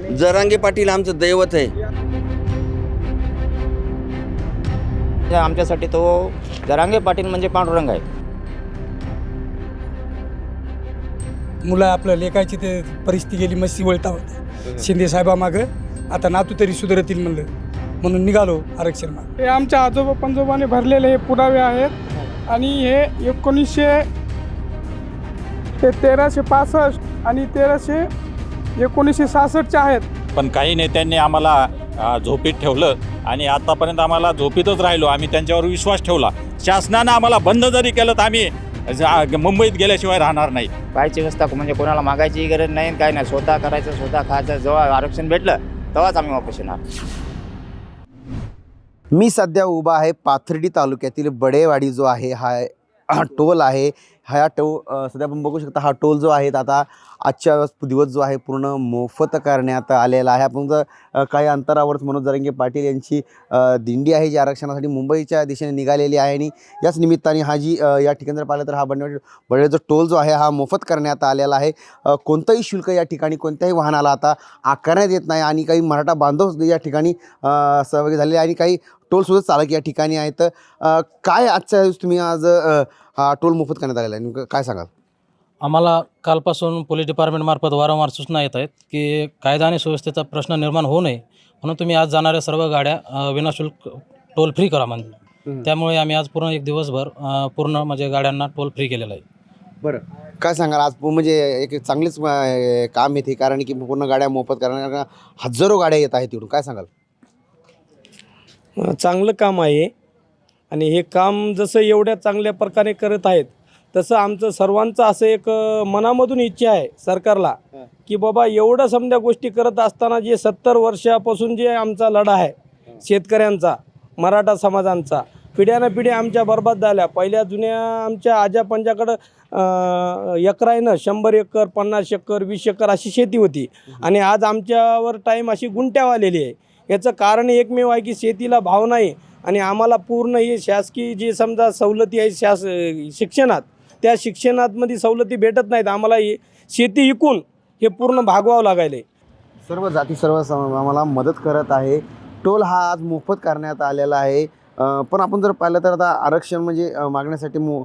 जरांगे पाटील आमचं दैवत आहे. हे आमच्यासाठी तो जरांगे पाटील म्हणजे पांडुरंग आहे. मुलं आपलं लेखायची ते परिस्थिती गेली मस्ती वळता होता. शिंदे साहेबामागं आता नातू तरी सुधारतील म्हणलं. म्हणून निघालो आरक्षण माग. हे आमच्या आजोबा पंजोबाने भरलेले हे पुरावे आहेत. आणि हे एकोणीसशे ते तेराशे पासष्ट आणि तेराशे एकोणीसशे सहासष्टचे आहेत. पण काही नेत्यांनी आम्हाला अ, झोपीत ठेवलं आणि आतापर्यंत आम्हाला झोपीतच राहिलो. आम्ही त्यांच्यावर विश्वास ठेवला. शासनानं आम्हाला बंद जरी केलं तर आम्ही जा- मुंबईत गेल्याशिवाय राहणार नाही. कायची व्यवस्था म्हणजे कोणाला मागायची गरज नाही काय नाही. स्वतः करायचं स्वतः खायचं जेव्हा आरक्षण भेटलं तेव्हाच आम्ही वापस येणार. मी सध्या उभा आहे पाथर्डी तालुक्यातील बडेवाडी जो आहे हा टोल आहे. ह्या टो सध्या आपण बघू शकता हा टोल जो आहे आता आजच्या दिवस जो आहे पूर्ण मोफत करण्यात आलेला आहे. आपण जर काही अंतरावरच मनोज जरंगे पाटील यांची दिंडी आहे जी आरक्षणासाठी मुंबईच्या दिशेने निघालेली आहे आणि याच निमित्ताने हा जी या ठिकाणी जर पाहिलं तर हा बंडवाडी बडे जो टोल जो आहे हा मोफत करण्यात आलेला आहे. कोणतंही शुल्क या ठिकाणी कोणत्याही वाहनाला आता आकारण्यात येत नाही आणि काही मराठा बांधव या ठिकाणी सहभागी झालेले आहे आणि काही टोलसुद्धा चालक या ठिकाणी आहेत. काय आजच्या दिवस तुम्ही आज हा टोल मोफत करण्यात आलेला आहे. नेमकं काय सांगाल? आम्हाला कालपासून पोलीस डिपार्टमेंटमार्फत वारंवार सूचना येत आहेत की कायदा आणि सुव्यवस्थेचा प्रश्न निर्माण होऊ नये म्हणून तुम्ही आज जाणाऱ्या सर्व गाड्या विनाशुल्क टोल फ्री करा म्हणजे. त्यामुळे आम्ही आज पूर्ण एक दिवसभर पूर्ण म्हणजे गाड्यांना टोल फ्री केलेला आहे. काय सांगाल? आज पू- म्हणजे एक चांगलेच काम येते कारण की पूर्ण गाड्या मोफत करणार हजारो गाड्या येत आहेत तिकडून. काय सांगाल? चांगलं काम आहे. आणि हे काम जसं एवढ्या चांगल्या प्रकारे करत आहेत तसं आमचं सर्वांचं असं एक मनामधून इच्छा आहे सरकारला की बाबा एवढं समजा गोष्टी करत असताना जे सत्तर वर्षापासून जे आमचा लढा आहे शेतकऱ्यांचा मराठा समाजांचा पिढ्यानं पिढ्या आमच्या बर्बाद झाल्या. पहिल्या जुन्या आमच्या आजा पंजाकडं एकरायनं शंभर एकर पन्नास एकर वीस एकर अशी शेती होती. आणि आज आमच्यावर टाईम अशी गुंट्याव आलेली आहे. याचं कारण एकमेव आहे की शेतीला भाव नाही आणि आम्हाला पूर्ण हे शासकीय जे समजा सवलती आहे शास शिक्षणात त्या शिक्षणातमध्ये सवलती भेटत नाहीत. आम्हाला हे शेती विकून हे पूर्ण भागवावं लागायला आहे सर्व जाती सर्व सम- आम्हाला मदत करत आहे. टोल हा आज मोफत करण्यात आलेला आहे. पण आपण जर पाहिलं तर आता आरक्षण म्हणजे मागण्यासाठी मु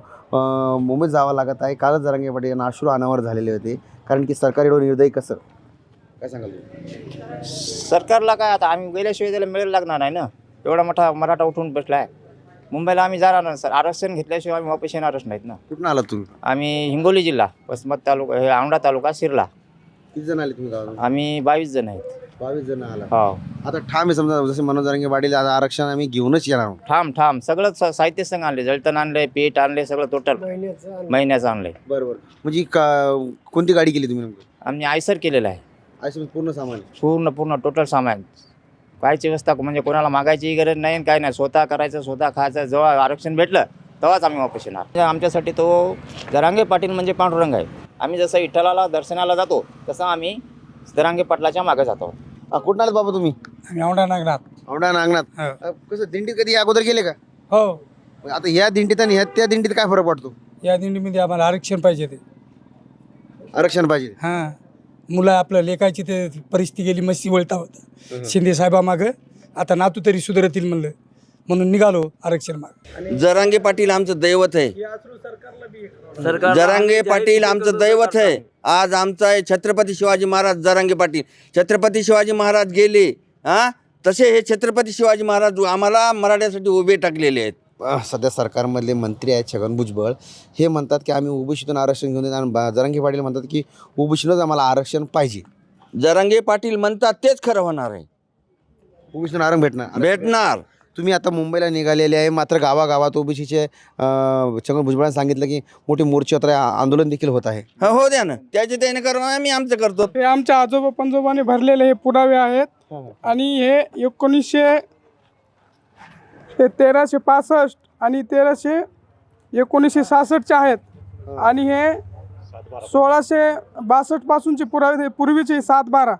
मुंबईत जावं लागत आहे. कालच जरांगे पाटील यांना अश्रू अनावर झालेले होते. कारण की सरकार एवढं निर्दयी कसं? काय सांगाल तुम्ही? सरकारला काय आता? आम्ही गेल्याशिवाय त्याला मिळेल लागणार आहे ना? एवढा मोठा मराठा उठून बसला आहे मुंबईला आम्ही जाणार नाही सर. आरक्षण घेतल्याशिवाय आम्ही वापस येणारच नाहीत ना? कुठून आलात तुम्ही? आम्ही हिंगोली जिल्हा वसमत तालुका हे औंढा तालुका शिरला. किती जण आले तुम्ही गावात आम्ही बावीस जण आहेत. बावीस जण आला. हो. आता ठाम आहे समजा जसे मनोज जरांगे पाटील आता आरक्षण आम्ही घेऊनच येणार आहोत. ठाम ठाम. सगळं स- साहित्य संघ आणले जळतण आणले पीठ आणले सगळं टोटल महिन्याचं आणलंय बरोबर म्हणजे का कोणती गाडी केली तुम्ही नेमकं? आम्ही आयसर केलेलं आहे. आयसर पूर्ण सामान. पूर्ण पूर्ण टोटल सामान. कायची व्यवस्था म्हणजे कोणाला मागायची गरज नाही आणि काय नाही. स्वतः करायचं स्वतः खायचं जेव्हा आरक्षण भेटलं तेव्हाच आम्ही वापस येणार. हे आमच्यासाठी तो जरांगे पाटील म्हणजे पांडुरंग आहे. आम्ही जसं विठ्ठलाला दर्शनाला जातो तसं आम्ही जरांगे पाटलाच्या मागे जातो. आ, कुठून आलात बाबा तुम्ही? आम्ही औंढा नागनाथ. औंढा नागनाथ. हो. अ, कसं दिंडीत कधी या अगोदर गेले का? हो. मग आता ह्या दिंडीत आणि ह्या त्या दिंडीत काय फरक पडतो? या दिंडीमध्ये आम्हाला आरक्षण पाहिजे ते. आरक्षण पाहिजे. हां. मुलं आपलं लेखायची ते परिस्थिती गेली मस्ती वळता होता. शिंदे साहेबामागं आता नातू तरी सुधारतील म्हणलं. म्हणून निघालो आरक्षण माग. जरांगे पाटील आमचं दैवत आहे. जरांगे पाटील आमचं दैवत आहे. आज आमचा आहे छत्रपती शिवाजी महाराज जरांगे पाटील. छत्रपती शिवाजी महाराज गेले हा? तसे हे छत्रपती शिवाजी महाराज आम्हाला मराठ्यासाठी उभे टाकलेले आहेत. सध्या सरकारमधले मंत्री आहेत छगन भुजबळ. हे म्हणतात की आम्ही ओबीसीतून आरक्षण घेऊन येतो आणि बा- जरांगे पाटील म्हणतात की ओबीसीलाच आम्हाला आरक्षण पाहिजे. जरांगे पाटील म्हणतात तेच खरं होणार आहे. ओबीसीतून आरक्षण भेटणार. भेटणार. तुम्ही आता मुंबईला निघालेले आहे. मात्र गावागावात ओबीसीचे छगन भुजबळांनी सांगितलं की मोठे मोर्चे होत आहे, आंदोलन देखील होत आहे. हो हो द्या ना. त्याचे त्याने करू आम्ही आमचं करतो. हे आमच्या आजोबा पंजोबाने भरलेले हे पुरावे आहेत. आणि हे एकोणीसशे हे तेराशे पासष्ट आणि तेराशे एकोणीसशे सहासष्टचे आहेत. आणि हे सोळाशे बासष्ट पासूनचे पुरावे हे पूर्वीचे सात बारा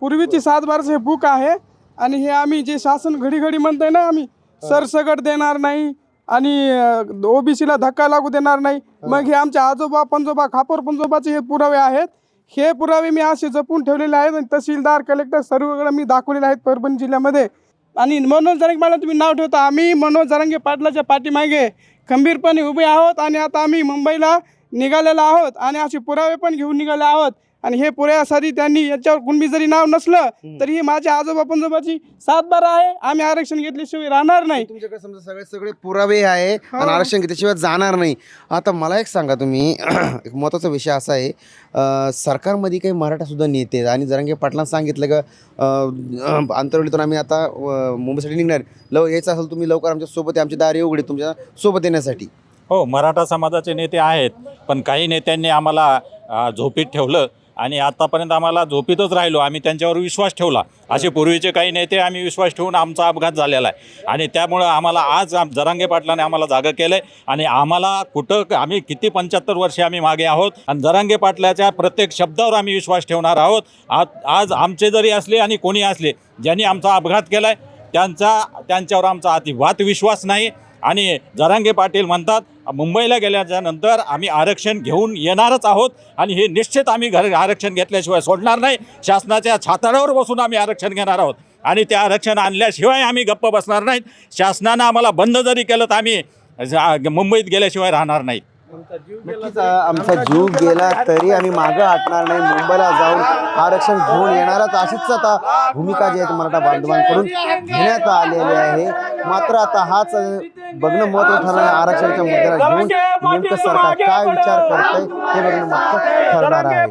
पूर्वीची सात बाराचं हे बुक आहे. आणि हे आम्ही जे शासन घडी घडी म्हणतोय ना आम्ही सरसगट देणार नाही आणि ओबीसीला धक्का लागू देणार नाही. मग हे आमच्या आजोबा पंजोबा खापर पंजोबाचे हे पुरावे आहेत. हे पुरावे मी असे जपून ठेवलेले आहेत आणि तहसीलदार कलेक्टर सर्वकडे मी दाखवलेले आहेत परभणी जिल्ह्यामध्ये. आणि मनोज जरांगे पाटला तुम्ही नाव ठेवता. आम्ही मनोज जरांगे पाटलाच्या पाठीमागे खंबीरपणे उभे आहोत आणि आता आम्ही मुंबईला निघालेलो आहोत आणि असे पुरावे पण घेऊन निघाले आहोत. आणि हे पुऱ्यासाठी त्यांनी याच्यावर कुणबी जरी नाव नसलं तरी ही माझ्या आजोबा पंजोबाची सातबारा आहे. आम्ही आरक्षण घेतल्याशिवाय राहणार नाही. तुमच्याकडे समजा सगळे सगळे पुरावे आहे आणि आरक्षण घेतल्याशिवाय जाणार नाही. आता मला एक सांगा तुम्ही. एक महत्त्वाचा विषय असा आहे. अं, सरकारमध्ये काही मराठा सुद्धा नेते आहेत. आणि जरांगे पाटलांना सांगितलं का अं, आंतरवलीतून आम्ही आता अं, मुंबईसाठी निघणार. लव यायचं असेल तुम्ही लवकर आमच्यासोबत आमची दारी उघडी तुमच्यासोबत येण्यासाठी. हो मराठा समाजाचे नेते आहेत पण काही नेत्यांनी आम्हाला झोपीत ठेवलं आणि आतापर्यंत आम्हाला झोपीतच राहिलो. आम्ही त्यांच्यावर विश्वास ठेवला. असे पूर्वीचे काही नेते आम्ही विश्वास ठेवून आमचा अपघात झालेला आहे. आणि त्यामुळं आम्हाला आज आम जरांगे पाटलाने आम्हाला जागं केलं आहे आणि आम्हाला कुठं आम्ही किती पंच्याहत्तर वर्षे आम्ही मागे आहोत आणि जरांगे पाटलाच्या प्रत्येक शब्दावर आम्ही विश्वास ठेवणार आहोत. आज आज आमचे जरी असले आणि कोणी असले ज्यांनी आमचा अपघात केला आहे त्यांचा त्यांच्यावर आमचा अतिवात विश्वास नाही. आणि जरांगे पाटील म्हणतात मुंबईला गेल्याच्यानंतर आम्ही आरक्षण घेऊन येणारच आहोत आणि हे निश्चित आम्ही घर आरक्षण घेतल्याशिवाय सोडणार नाही. शासनाच्या छाताडावर बसून आम्ही आरक्षण घेणार आहोत. आणि ते आरक्षण आणल्याशिवाय आम्ही गप्प बसणार नाहीत. शासनानं आम्हाला बंद जरी केलं तर आम्ही जा- मुंबईत गेल्याशिवाय राहणार नाही. नक्कीच आमचा जीव गेला तरी आम्ही मागं हटणार नाही मुंबईला जाऊन आरक्षण घेऊन येणारच अशीच आता भूमिका जी आहे मराठा बांधवांकडून घेण्यात आलेली आहे. मात्र आता हाच बघणं महत्त्वाचं ठरणार आहे आरक्षणाच्या मुद्द्याला घेऊन नेमकं सरकार काय विचार करतंय हे बघणं महत्त्व ठरणार आहे.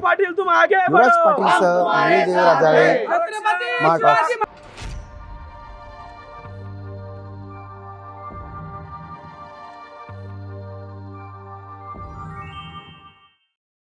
युवराज पाटील सह मी देवराज जाळे स्मार्ट